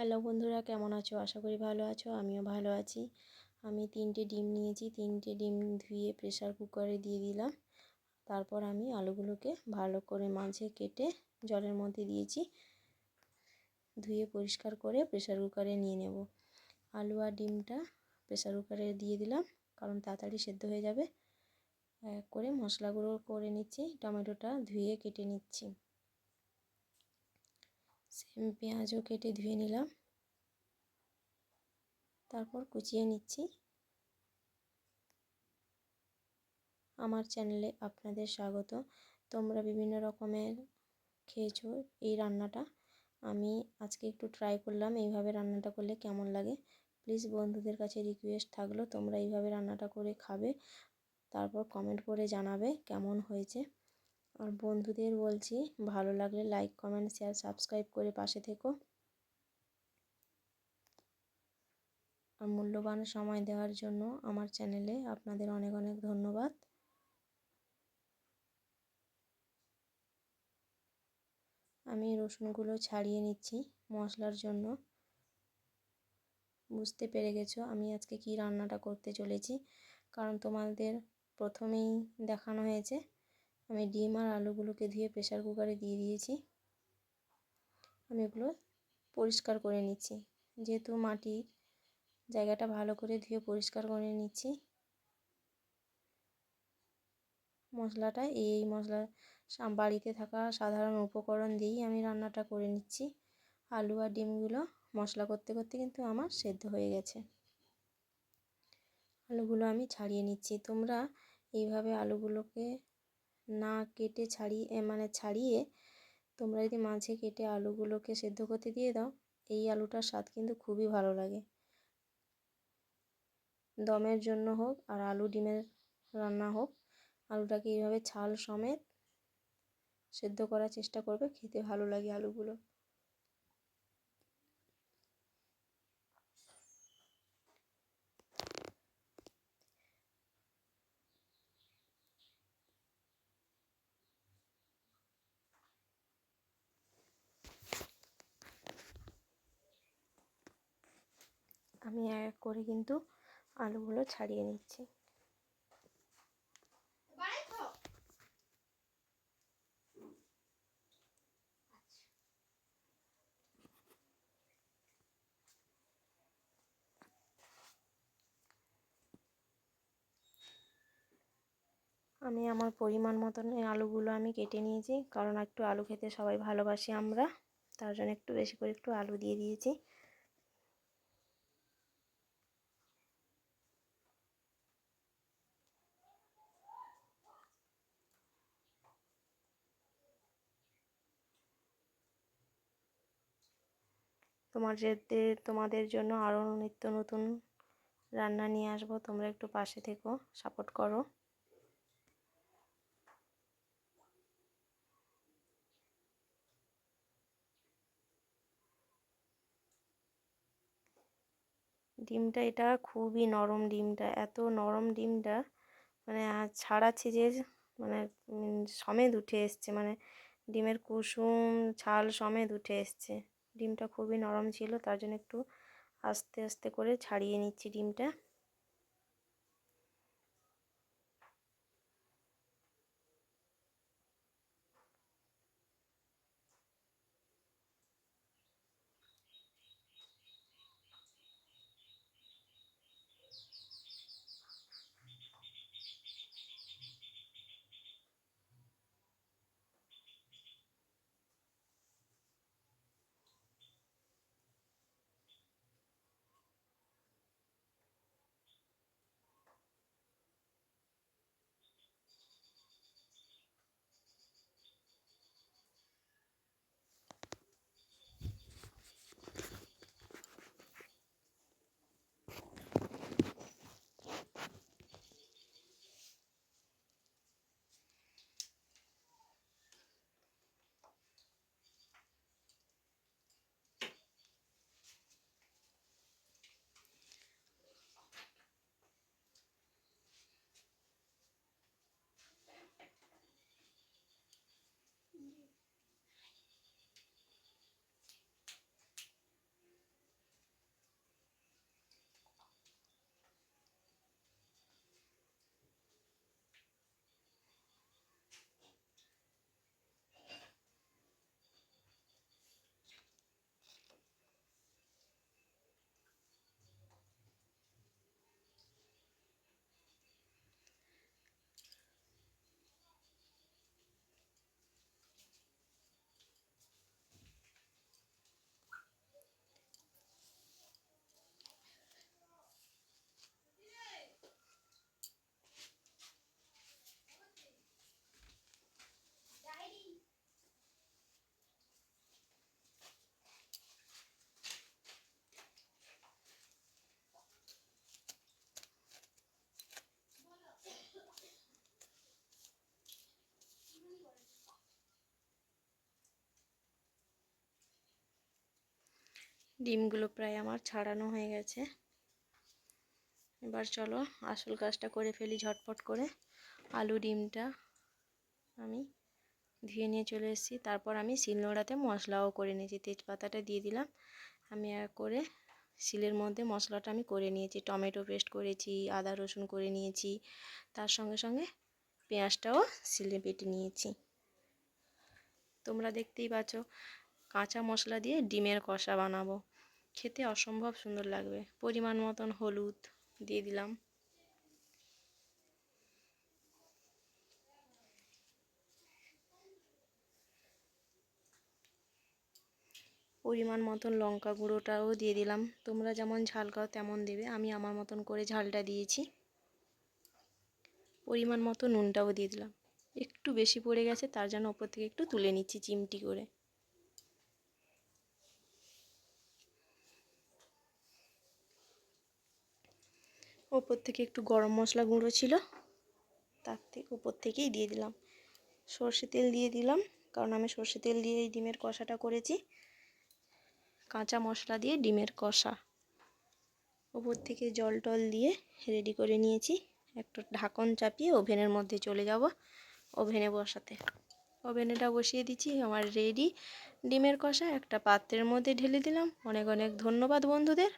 Hello বন্ধুরা, কেমন আছো? আশা করি ভালো আছো, আমিও ভালো আছি। আমি তিনটে ডিম নিয়েছি, তিনটে ডিম ধুয়ে প্রেশার কুকারে দিয়ে দিলাম। তারপর আমি আলুগুলোকে ভালো করে মাঝে কেটে জলের মধ্যে দিয়েছি। ধুয়ে পরিষ্কার করে প্রেশার কুকারে নিয়ে নেব। আলু আর ডিমটা প্রেশার কুকারে দিয়ে দিলাম, কারণ তাড়াতাড়ি সেদ্ধ হয়ে যাবে। এক করে মশলাগুলো করে নিচ্ছি, টমেটোটা ধুয়ে কেটে নিচ্ছি। সেম পেঁয়াজও কেটে ধুয়ে নিলাম। তারপর কুচিয়ে নিচ্ছি। আমার চ্যানেলে আপনাদের স্বাগত। তোমরা বিভিন্ন রকমের খেয়েছো এই রান্নাটা। আমি আজকে একটু ট্রাই করলাম এইভাবে রান্নাটা করলে কেমন লাগে। প্লিজ বন্ধুদের কাছে রিকোয়েস্ট থাকল তোমরা এইভাবে রান্নাটা করে খাবে। তারপর কমেন্ট করে জানাবে কেমন হয়েছে। আর বন্ধুদের বলছি, ভালো লাগলে লাইক কমেন্ট শেয়ার সাবস্ক্রাইব করে পাশে থেকো। আর মূল্যবান সময় দেওয়ার জন্য আমার চ্যানেলে আপনাদের অনেক অনেক ধন্যবাদ। আমি রসুনগুলো ছাড়িয়ে নিচ্ছি মশলার জন্য। বুঝতে পেরে গেছো আমি আজকে কি রান্নাটা করতে চলেছি। কারণ তোমাদের প্রথমেই দেখানো হয়েছে আমি ডিম আর আলুগুলোকে ধুয়ে প্রেশার কুকারে দিয়ে দিয়েছি। আমি এগুলো পরিষ্কার করে নিচ্ছি। যেহেতু মাটির জায়গাটা ভালো করে ধুয়ে পরিষ্কার করে নিচ্ছি। মশলাটা, এই মশলা বাড়িতে থাকা সাধারণ উপকরণ দিয়েই আমি রান্নাটা করে নিচ্ছি। আলু আর ডিমগুলো মশলা করতে করতে কিন্তু আমার সেদ্ধ হয়ে গেছে। আলুগুলো আমি ছাড়িয়ে নিচ্ছি। তোমরা এইভাবে আলুগুলোকে না কেটে ছাড়িয়ে মানে ছাড়িয়ে তোমরা যদি মাঝে কেটে আলুগুলোকে সেদ্ধ করতে দিয়ে দাও, এই আলুটার স্বাদ কিন্তু খুবই ভালো লাগে। দমের জন্য হোক আর আলু ডিমের রান্না হোক, আলুটাকে এইভাবে ছাল সমেত সেদ্ধ করার চেষ্টা করবে, খেতে ভালো লাগে আলুগুলো। আমি এক করে কিন্তু আলুগুলো ছাড়িয়ে নিচ্ছি। আমি আমার পরিমাণ মতন এই আলুগুলো আমি কেটে নিয়েছি, কারণ একটু আলু খেতে সবাই ভালোবাসি আমরা, তার জন্য একটু বেশি করে একটু আলু দিয়ে দিয়েছি। যেতে, তোমাদের জন্য আরও নিত্য নতুন রান্না নিয়ে আসব। তোমরা একটু পাশে থেকো, সাপোর্ট করো। ডিমটা এটা খুবই নরম ডিমটা, এত নরম ডিমটা মানে ছাড়াচ্ছি যে মানে সমেত উঠে এসছে মানে ডিমের কুসুম ছাল সমেত উঠে এসছে। ডিমটা খুবই নরম ছিল তার জন্য একটু আস্তে আস্তে করে ছাড়িয়ে নিচ্ছি ডিমটা। ডিমগুলো প্রায় আমার ছাড়ানো হয়ে গেছে। এবার চলো আসল কাজটা করে ফেলি ঝটপট করে। আলু ডিমটা আমি ধুয়ে নিয়ে চলে এসেছি। তারপর আমি শিলনোড়াতে মশলাও করে নিয়েছি। তেজপাতাটা দিয়ে দিলাম। আমি এক করে শিলের মধ্যে মশলাটা আমি করে নিয়েছি। টমেটো পেস্ট করেছি, আদা রসুন করে নিয়েছি। তার সঙ্গে সঙ্গে পেঁয়াজটাও শিলে বেটে নিয়েছি। তোমরা দেখতেই পাচ্ছ, কাঁচা মশলা দিয়ে ডিমের কষা বানাবো। খেতে অসম্ভব সুন্দর লাগবে। পরিমাণ মতন হলুদ দিয়ে দিলাম। পরিমাণ মতন লঙ্কা গুঁড়োটাও দিয়ে দিলাম। তোমরা যেমন ঝাল খাও তেমন দেবে। আমি আমার মতন করে ঝালটা দিয়েছি। পরিমাণ মতো নুনটাও দিয়ে দিলাম। একটু বেশি পড়ে গেছে, তার জন্য ওপর থেকে একটু তুলে নিচ্ছি চিমটি করে। ওপর থেকে একটু গরম মশলা গুঁড়ো ছিল, তার থেকে উপর থেকেই দিয়ে দিলাম। সর্ষে তেল দিয়ে দিলাম, কারণ আমি সর্ষে তেল দিয়ে এই ডিমের কষাটা করেছি। কাঁচা মশলা দিয়ে ডিমের কষা। উপর থেকে জল টল দিয়ে রেডি করে নিয়েছি। একটা ঢাকন চাপিয়ে ওভেনের মধ্যে চলে যাব ওভেনে বসাতে। ওভেনেটা বসিয়ে দিচ্ছি, আমার রেডি। ডিমের কষা একটা পাত্রের মধ্যে ঢেলে দিলাম। অনেক অনেক ধন্যবাদ বন্ধুদের।